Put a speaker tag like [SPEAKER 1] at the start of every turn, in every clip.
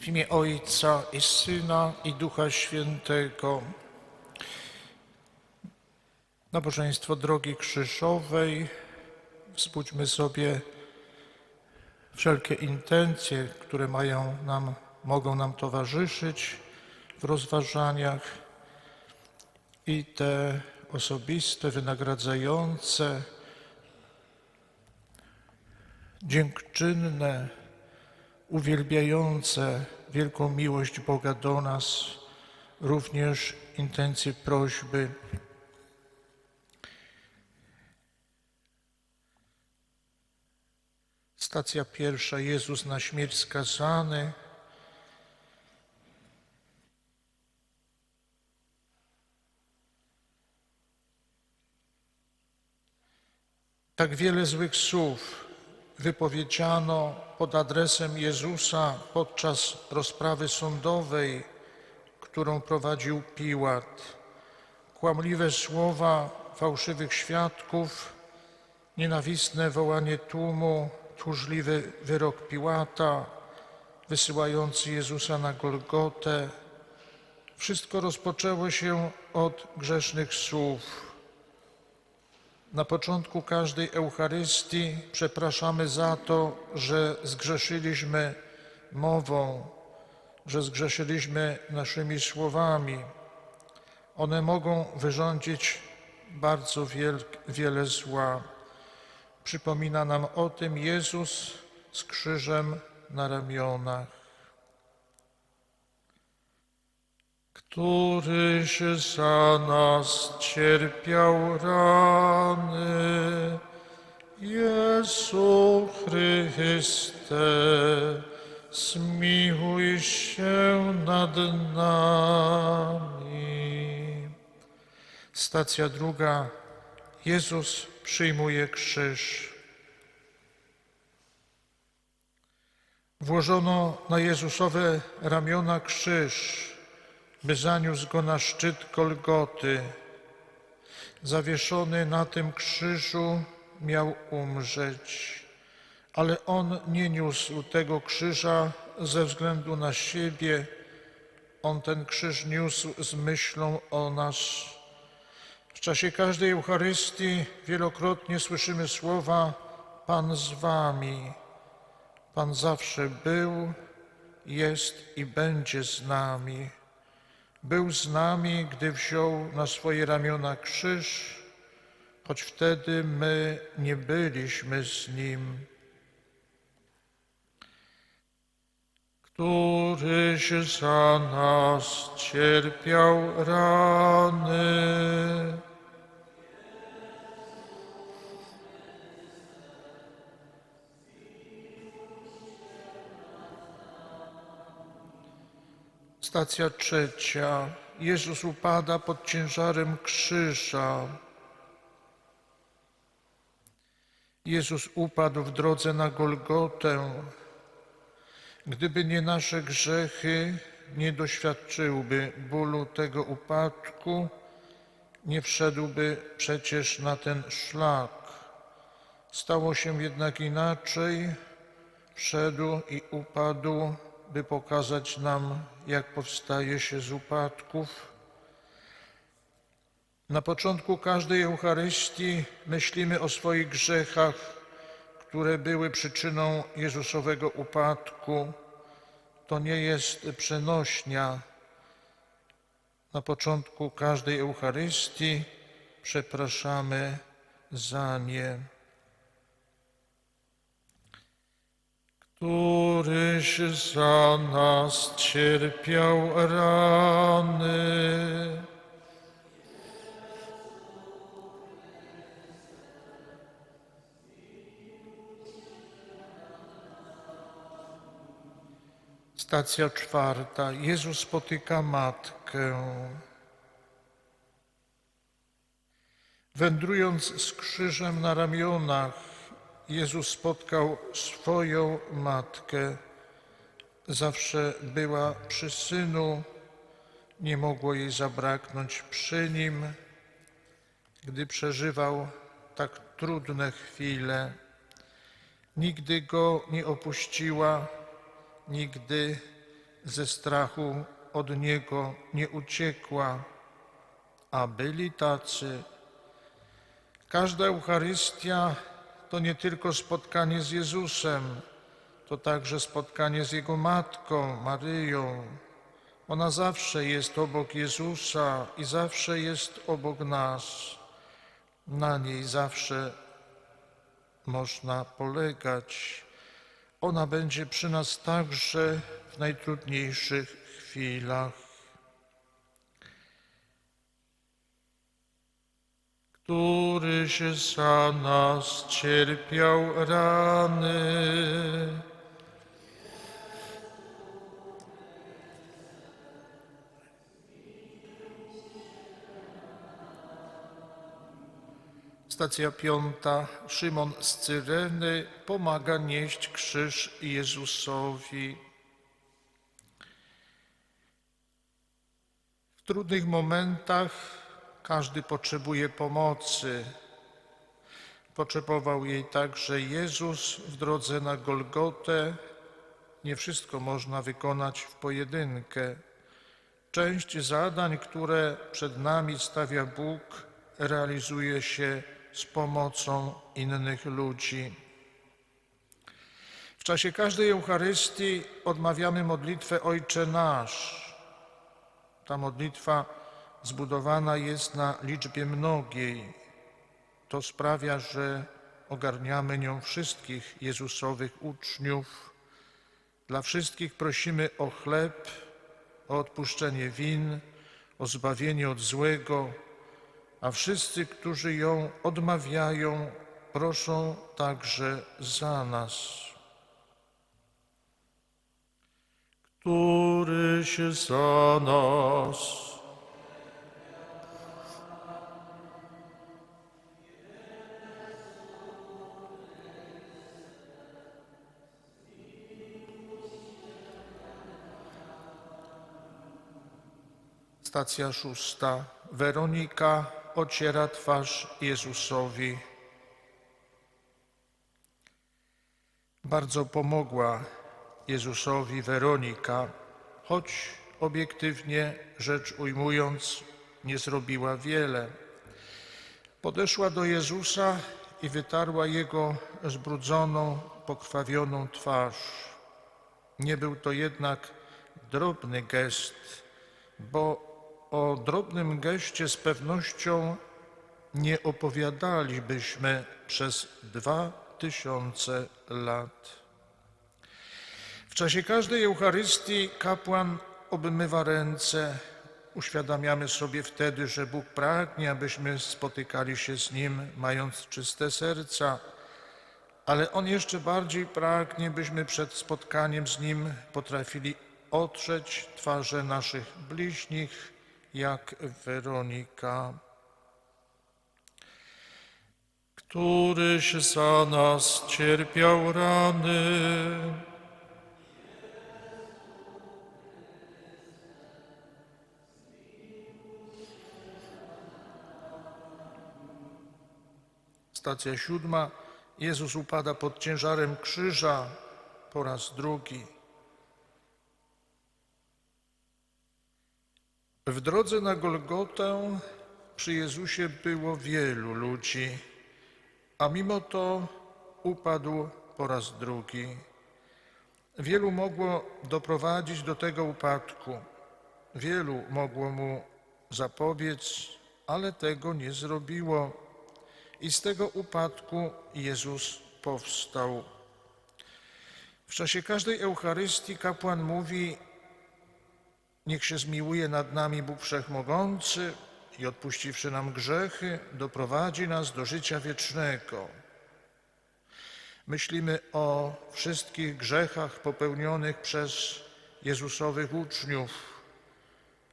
[SPEAKER 1] W imię Ojca i Syna i Ducha Świętego. Nabożeństwo Drogi Krzyżowej. Wzbudźmy sobie wszelkie intencje, które mają nam, mogą nam towarzyszyć w rozważaniach i te osobiste, wynagradzające, dziękczynne, uwielbiające wielką miłość Boga do nas, również intencje prośby. Stacja pierwsza. Jezus na śmierć skazany. Tak wiele złych słów wypowiedziano pod adresem Jezusa podczas rozprawy sądowej, którą prowadził Piłat. Kłamliwe słowa fałszywych świadków, nienawistne wołanie tłumu, tchórzliwy wyrok Piłata, wysyłający Jezusa na Golgotę. Wszystko rozpoczęło się od grzesznych słów. Na początku każdej Eucharystii przepraszamy za to, że zgrzeszyliśmy mową, że zgrzeszyliśmy naszymi słowami. One mogą wyrządzić bardzo wiel- wiele zła. Przypomina nam o tym Jezus z krzyżem na ramionach. Któryś za nas cierpiał rany, Jezu Chryste, zmiłuj się nad nami. Stacja druga. Jezus przyjmuje krzyż. Włożono na Jezusowe ramiona krzyż, by zaniósł go na szczyt Golgoty. Zawieszony na tym krzyżu miał umrzeć, ale on nie niósł tego krzyża ze względu na siebie. On ten krzyż niósł z myślą o nas. W czasie każdej Eucharystii wielokrotnie słyszymy słowa Pan z wami. Pan zawsze był, jest i będzie z nami. Był z nami, gdy wziął na swoje ramiona krzyż, choć wtedy my nie byliśmy z nim. Któryś za nas cierpiał rany. Stacja trzecia. Jezus upada pod ciężarem krzyża. Jezus upadł w drodze na Golgotę. Gdyby nie nasze grzechy, nie doświadczyłby bólu tego upadku, nie wszedłby przecież na ten szlak. Stało się jednak inaczej. Wszedł i upadł, by pokazać nam, jak powstaje się z upadków. Na początku każdej Eucharystii myślimy o swoich grzechach, które były przyczyną Jezusowego upadku. To nie jest przenośnia. Na początku każdej Eucharystii przepraszamy za nie. Któryś za nas cierpiał rany. Stacja czwarta. Jezus spotyka matkę. Wędrując z krzyżem na ramionach, Jezus spotkał swoją matkę. Zawsze była przy synu, nie mogło jej zabraknąć przy nim, gdy przeżywał tak trudne chwile. Nigdy go nie opuściła, nigdy ze strachu od Niego nie uciekła, a byli tacy. Każda Eucharystia to nie tylko spotkanie z Jezusem, to także spotkanie z Jego Matką, Maryją. Ona zawsze jest obok Jezusa i zawsze jest obok nas. Na niej zawsze można polegać. Ona będzie przy nas także w najtrudniejszych chwilach. Któryś za nas cierpiał rany. Stacja piąta. Szymon z Cyreny pomaga nieść krzyż Jezusowi. W trudnych momentach każdy potrzebuje pomocy. Potrzebował jej także Jezus w drodze na Golgotę. Nie wszystko można wykonać w pojedynkę. Część zadań, które przed nami stawia Bóg, realizuje się z pomocą innych ludzi. W czasie każdej Eucharystii odmawiamy modlitwę Ojcze Nasz. Ta modlitwa zbudowana jest na liczbie mnogiej. To sprawia, że ogarniamy nią wszystkich Jezusowych uczniów. Dla wszystkich prosimy o chleb, o odpuszczenie win, o zbawienie od złego, a wszyscy, którzy ją odmawiają, proszą także za nas. Któryś za nas. Stacja szósta. Weronika ociera twarz Jezusowi. Bardzo pomogła Jezusowi Weronika, choć obiektywnie rzecz ujmując, nie zrobiła wiele. Podeszła do Jezusa i wytarła jego zbrudzoną, pokrwawioną twarz. Nie był to jednak drobny gest, bo o drobnym geście z pewnością nie opowiadalibyśmy przez dwa tysiące lat. W czasie każdej Eucharystii kapłan obmywa ręce. Uświadamiamy sobie wtedy, że Bóg pragnie, abyśmy spotykali się z Nim, mając czyste serca, ale On jeszcze bardziej pragnie, byśmy przed spotkaniem z Nim potrafili otrzeć twarze naszych bliźnich, jak Weronika. Któryś za nas cierpiał rany. Stacja siódma. Jezus upada pod ciężarem krzyża po raz drugi. W drodze na Golgotę przy Jezusie było wielu ludzi, a mimo to upadł po raz drugi. Wielu mogło doprowadzić do tego upadku, wielu mogło mu zapobiec, ale tego nie zrobiło. I z tego upadku Jezus powstał. W czasie każdej Eucharystii kapłan mówi: Niech się zmiłuje nad nami Bóg Wszechmogący i odpuściwszy nam grzechy, doprowadzi nas do życia wiecznego. Myślimy o wszystkich grzechach popełnionych przez Jezusowych uczniów.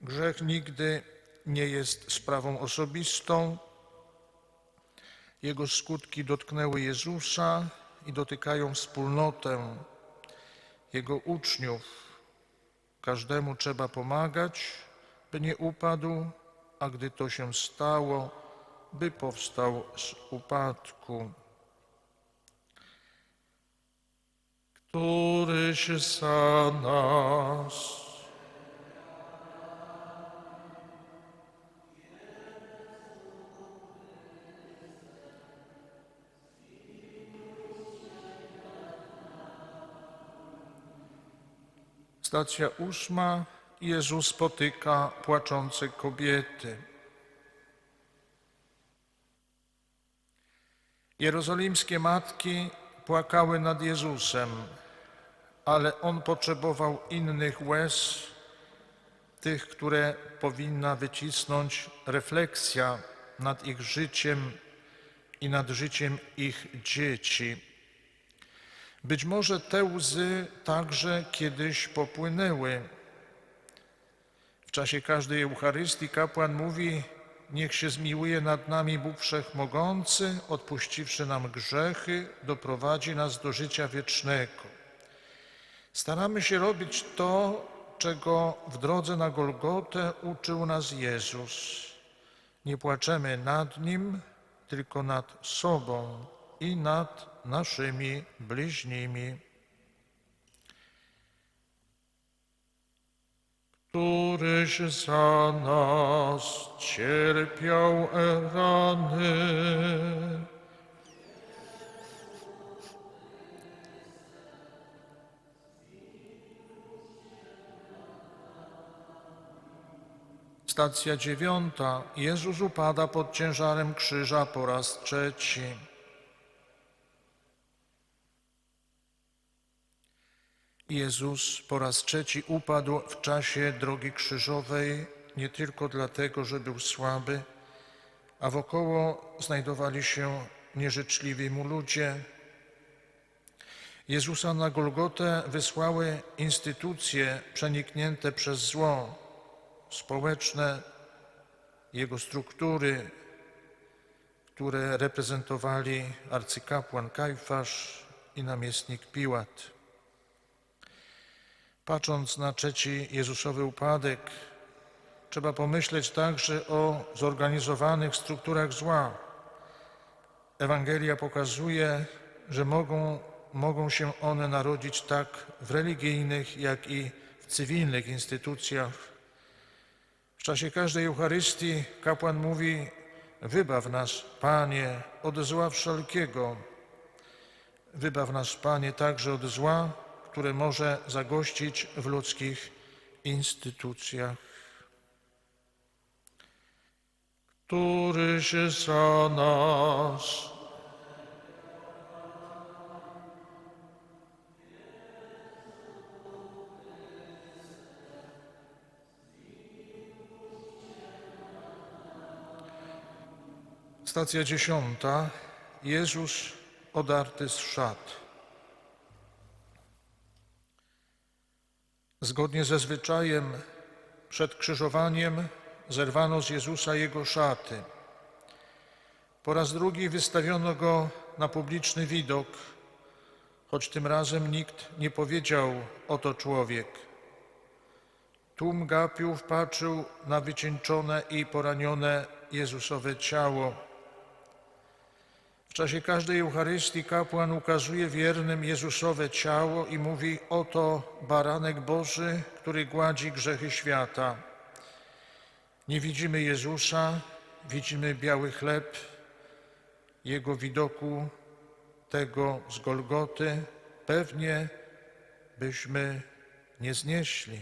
[SPEAKER 1] Grzech nigdy nie jest sprawą osobistą. Jego skutki dotknęły Jezusa i dotykają wspólnotę Jego uczniów. Każdemu trzeba pomagać, by nie upadł, a gdy to się stało, by powstał z upadku. Któryś za nas. Stacja ósma. Jezus spotyka płaczące kobiety. Jerozolimskie matki płakały nad Jezusem, ale On potrzebował innych łez, tych, które powinna wycisnąć refleksja nad ich życiem i nad życiem ich dzieci. Być może te łzy także kiedyś popłynęły. W czasie każdej Eucharystii kapłan mówi: Niech się zmiłuje nad nami Bóg Wszechmogący, odpuściwszy nam grzechy, doprowadzi nas do życia wiecznego. Staramy się robić to, czego w drodze na Golgotę uczył nas Jezus. Nie płaczemy nad Nim, tylko nad sobą i nad naszymi bliźnimi. Któryś za nas cierpiał rany. Stacja dziewiąta. Jezus upada pod ciężarem krzyża po raz trzeci. Jezus po raz trzeci upadł w czasie drogi krzyżowej nie tylko dlatego, że był słaby, a wokoło znajdowali się nieżyczliwi mu ludzie. Jezusa na Golgotę wysłały instytucje przeniknięte przez zło, społeczne, jego struktury, które reprezentowali arcykapłan Kajfasz i namiestnik Piłat. Patrząc na trzeci Jezusowy upadek, trzeba pomyśleć także o zorganizowanych strukturach zła. Ewangelia pokazuje, że mogą, mogą się one narodzić tak w religijnych, jak i w cywilnych instytucjach. W czasie każdej Eucharystii kapłan mówi: Wybaw nas, Panie, od zła wszelkiego. Wybaw nas, Panie, także od zła, które może zagościć w ludzkich instytucjach. Któryś za nas Stacja dziesiąta. Jezus odarty z szat. Zgodnie ze zwyczajem przed krzyżowaniem zerwano z Jezusa jego szaty. Po raz drugi wystawiono go na publiczny widok, choć tym razem nikt nie powiedział oto człowiek. Tłum gapiów patrzył na wycieńczone i poranione Jezusowe ciało. W czasie każdej Eucharystii kapłan ukazuje wiernym Jezusowe ciało i mówi: Oto baranek Boży, który gładzi grzechy świata. Nie widzimy Jezusa, widzimy biały chleb. Jego widoku, tego z Golgoty, pewnie byśmy nie znieśli.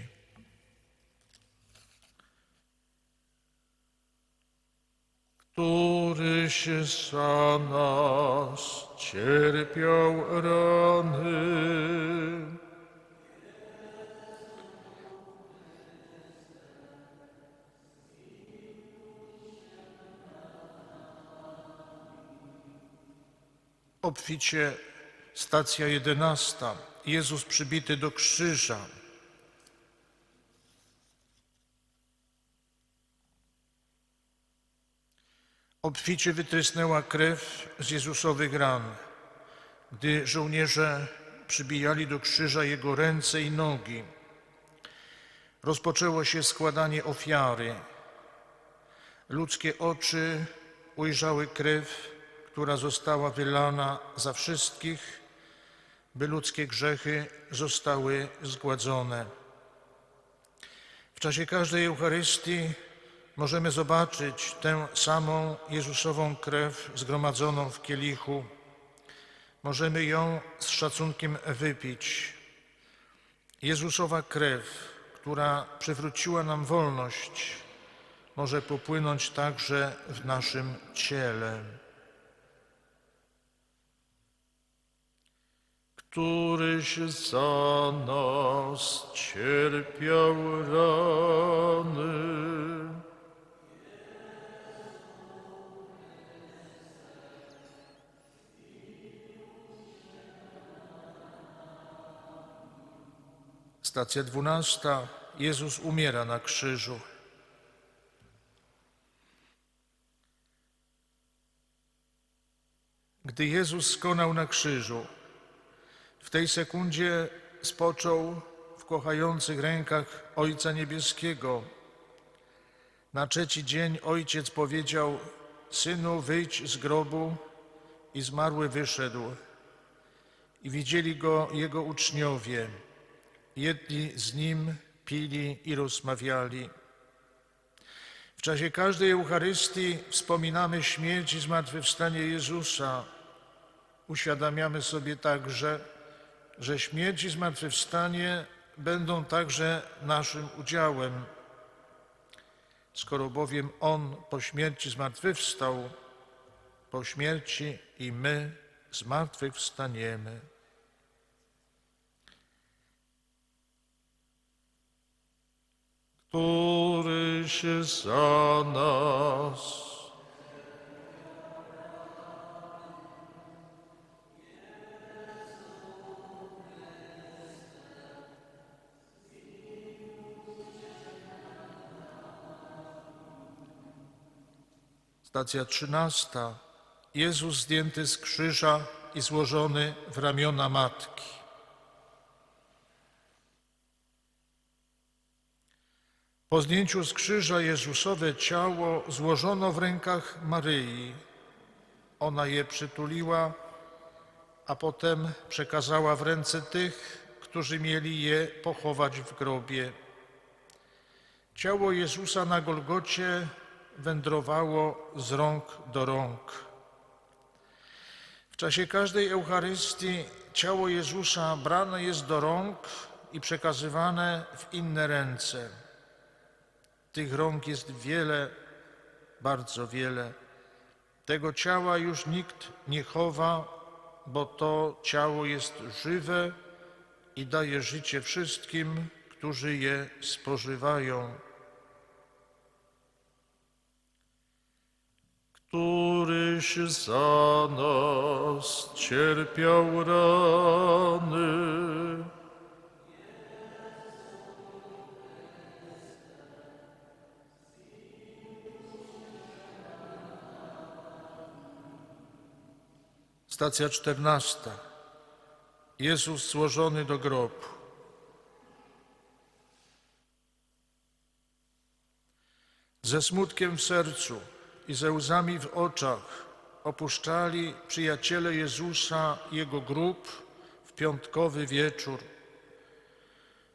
[SPEAKER 1] Któryś za nas cierpiał rany. Obficie stacja jedenasta. Jezus przybity do krzyża. Obficie wytrysnęła krew z Jezusowych ran, gdy żołnierze przybijali do krzyża Jego ręce i nogi. Rozpoczęło się składanie ofiary. Ludzkie oczy ujrzały krew, która została wylana za wszystkich, by ludzkie grzechy zostały zgładzone. W czasie każdej Eucharystii możemy zobaczyć tę samą Jezusową krew zgromadzoną w kielichu. Możemy ją z szacunkiem wypić. Jezusowa krew, która przywróciła nam wolność, może popłynąć także w naszym ciele. Któryś za nas cierpiał rany. Stacja dwunasta. Jezus umiera na krzyżu. Gdy Jezus skonał na krzyżu, w tej sekundzie spoczął w kochających rękach Ojca Niebieskiego. Na trzeci dzień Ojciec powiedział: Synu, wyjdź z grobu, i zmarły wyszedł. I widzieli go jego uczniowie. Jedli z nim, pili i rozmawiali. W czasie każdej Eucharystii wspominamy śmierć i zmartwychwstanie Jezusa. Uświadamiamy sobie także, że śmierć i zmartwychwstanie będą także naszym udziałem. Skoro bowiem On po śmierci zmartwychwstał, po śmierci i my zmartwychwstaniemy. Któryś za nas. Stacja trzynasta. Jezus zdjęty z krzyża i złożony w ramiona matki. Po zdjęciu z krzyża Jezusowe ciało złożono w rękach Maryi. Ona je przytuliła, a potem przekazała w ręce tych, którzy mieli je pochować w grobie. Ciało Jezusa na Golgocie wędrowało z rąk do rąk. W czasie każdej Eucharystii ciało Jezusa brane jest do rąk i przekazywane w inne ręce. Tych rąk jest wiele, bardzo wiele. Tego ciała już nikt nie chowa, bo to ciało jest żywe i daje życie wszystkim, którzy je spożywają. Któryś za nas cierpiał rany. Stacja czternasta. Jezus złożony do grobu. Ze smutkiem w sercu i ze łzami w oczach opuszczali przyjaciele Jezusa Jego grób w piątkowy wieczór.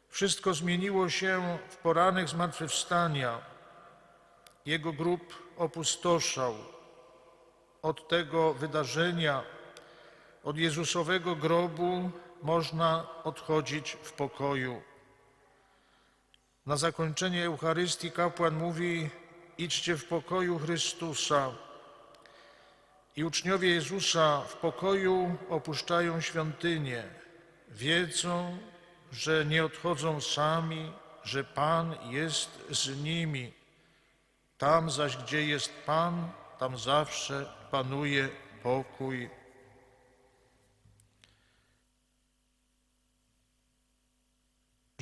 [SPEAKER 1] Wszystko zmieniło się w poranek zmartwychwstania. Jego grób opustoszał. Od tego wydarzenia, od Jezusowego grobu można odchodzić w pokoju. Na zakończenie Eucharystii kapłan mówi: Idźcie w pokoju Chrystusa. I uczniowie Jezusa w pokoju opuszczają świątynię. Wiedzą, że nie odchodzą sami, że Pan jest z nimi. Tam zaś, gdzie jest Pan, tam zawsze panuje pokój.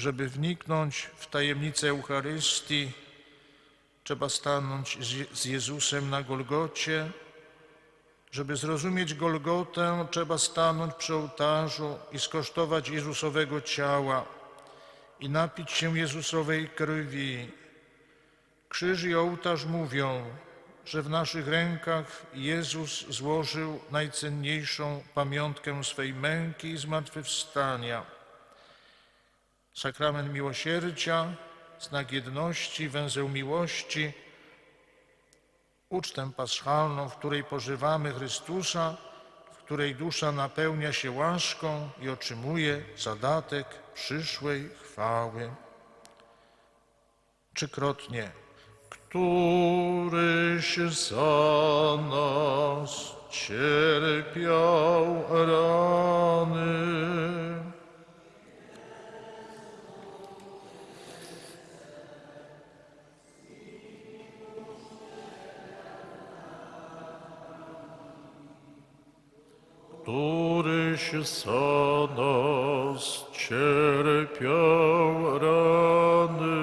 [SPEAKER 1] Żeby wniknąć w tajemnicę Eucharystii, trzeba stanąć z- Jezusem na Golgocie. Żeby zrozumieć Golgotę, trzeba stanąć przy ołtarzu i skosztować Jezusowego ciała i napić się Jezusowej krwi. Krzyż i ołtarz mówią, że w naszych rękach Jezus złożył najcenniejszą pamiątkę swej męki i zmartwychwstania. Sakrament miłosierdzia, znak jedności, węzeł miłości, ucztę paschalną, w której pożywamy Chrystusa, w której dusza napełnia się łaską i otrzymuje zadatek przyszłej chwały. Trzykrotnie. Któryś za nas cierpiał rany. Któryś za nas cierpiał rany.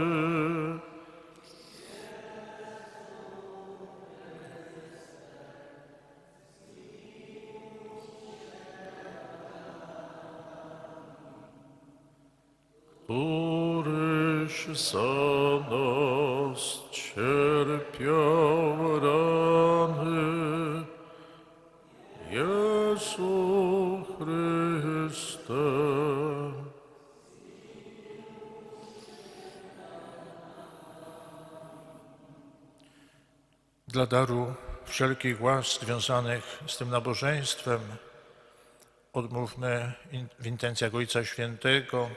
[SPEAKER 1] Któryś cierpiał Dla daru wszelkich łask związanych z tym nabożeństwem odmówmy w intencjach Ojca Świętego.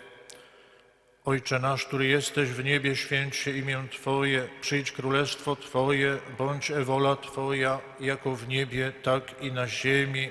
[SPEAKER 1] Ojcze nasz, który jesteś w niebie, święć się imię Twoje, przyjdź królestwo Twoje, bądź wola Twoja, jako w niebie, tak i na ziemi.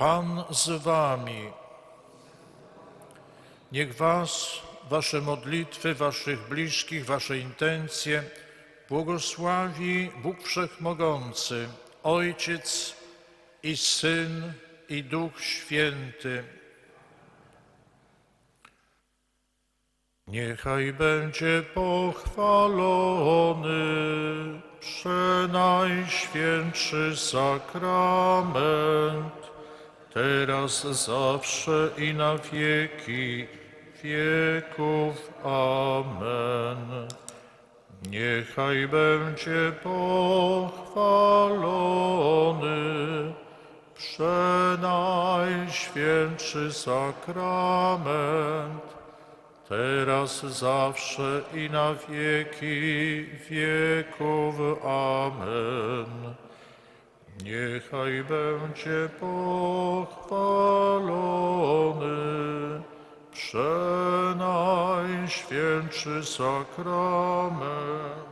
[SPEAKER 1] Pan z wami. Niech was, wasze modlitwy, waszych bliskich, wasze intencje błogosławi Bóg Wszechmogący, Ojciec i Syn i Duch Święty. Niechaj będzie pochwalony przenajświętszy sakrament, teraz zawsze i na wieki wieków. Amen. Niechaj będzie pochwalony przenajświętszy sakrament, teraz zawsze i na wieki wieków. Amen. Niechaj będzie pochwalony przenajświętszy sakrament,